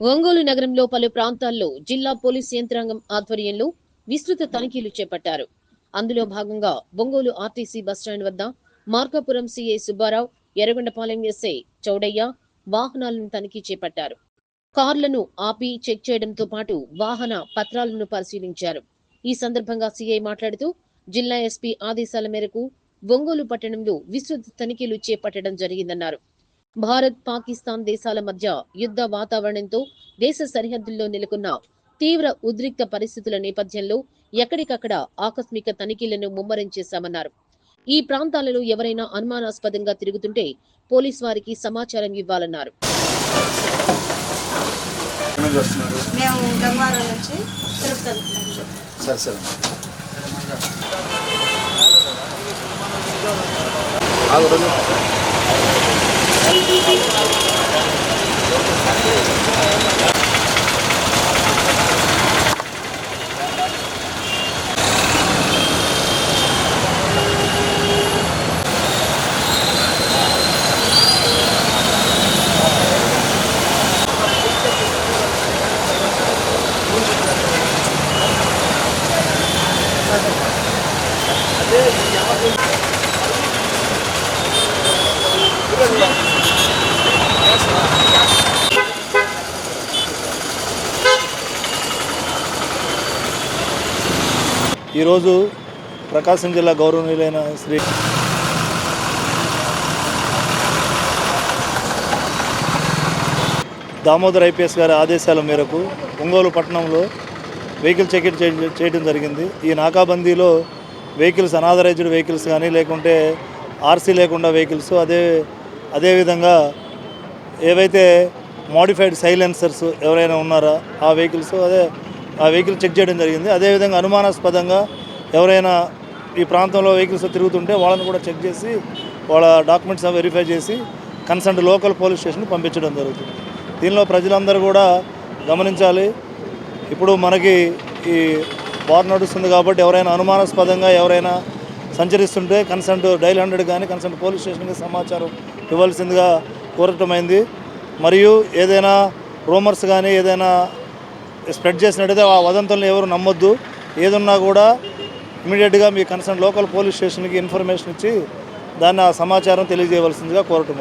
ఒంగోలు నగరంలో పలు ప్రాంతాల్లో జిల్లా పోలీస్ యంత్రాంగం ఆధ్వర్యంలో విస్తృత తనిఖీలు చేపట్టారు. అందులో భాగంగా ఒంగోలు ఆర్టీసీ బస్టాండ్ వద్ద మార్కాపురం సిఐ సుబ్బారావు ఎర్రగొండపాలెం ఎస్ఐ చౌడయ్య వాహనాలను తనిఖీ చేపట్టారు. కార్లను ఆపి చెక్ చేయడంతో పాటు వాహన పత్రాలను పరిశీలించారు. ఈ సందర్భంగా సీఐ మాట్లాడుతూ జిల్లా ఎస్పీ ఆదేశాల మేరకు ఒంగోలు పట్టణంలో విస్తృత తనిఖీలు చేపట్టడం జరిగిందన్నారు. భారత్ పాకిస్తాన్ దేశాల మధ్య యుద్ధ వాతావరణంతో దేశ సరిహద్దుల్లో నెలకొన్న తీవ్ర ఉద్రిక్త పరిస్థితుల నేపథ్యంలో ఎక్కడికక్కడ ఆకస్మిక తనిఖీలను ముమ్మరం చేశామన్నారు. ఈ ప్రాంతాలలో ఎవరైనా అనుమానాస్పదంగా తిరుగుతుంటే పోలీస్ వారికి సమాచారం ఇవ్వాలన్నారు. సరే ఈరోజు ప్రకాశం జిల్లా గౌరవనీయులైన శ్రీ దామోదర్ ఐపీఎస్ గారి ఆదేశాల మేరకు ఒంగోలు పట్టణంలో వెహికల్ చెకిట్ చేయడం జరిగింది. ఈ నాకాబందీలో వెహికల్స్ అనాథరైజ్డ్ వెహికల్స్ కానీ లేకుంటే ఆర్సీ లేకుండా వెహికల్స్ అదే అదేవిధంగా ఏవైతే మోడిఫైడ్ సైలెన్సర్స్ ఎవరైనా ఉన్నారా ఆ వెహికల్స్ అదే ఆ వెహికల్ చెక్ చేయడం జరిగింది. అదేవిధంగా అనుమానాస్పదంగా ఎవరైనా ఈ ప్రాంతంలో వెహికల్స్ తిరుగుతుంటే వాళ్ళని కూడా చెక్ చేసి వాళ్ళ డాక్యుమెంట్స్ వెరిఫై చేసి కన్సర్న్ లోకల్ పోలీస్ స్టేషన్కి పంపించడం జరుగుతుంది. దీనిలో ప్రజలందరూ కూడా గమనించాలి. ఇప్పుడు మనకి ఈ వార్ నడుస్తుంది కాబట్టి ఎవరైనా అనుమానాస్పదంగా ఎవరైనా సంచరిస్తుంటే కన్సర్ట్ డైల్ హండ్రెడ్ కానీ కన్సర్ట్ పోలీస్ స్టేషన్కి సమాచారం ఇవ్వాల్సిందిగా కోరటమైంది. మరియు ఏదైనా రూమర్స్ కానీ ఏదైనా స్ప్రెడ్ చేసినట్టయితే ఆ వదంతులను ఎవరు నమ్మొద్దు. ఏదున్నా కూడా ఇమీడియట్గా మీ కన్సర్న్ లోకల్ పోలీస్ స్టేషన్కి ఇన్ఫర్మేషన్ ఇచ్చి దాన్ని ఆ సమాచారం తెలియజేయవలసిందిగా కోరటం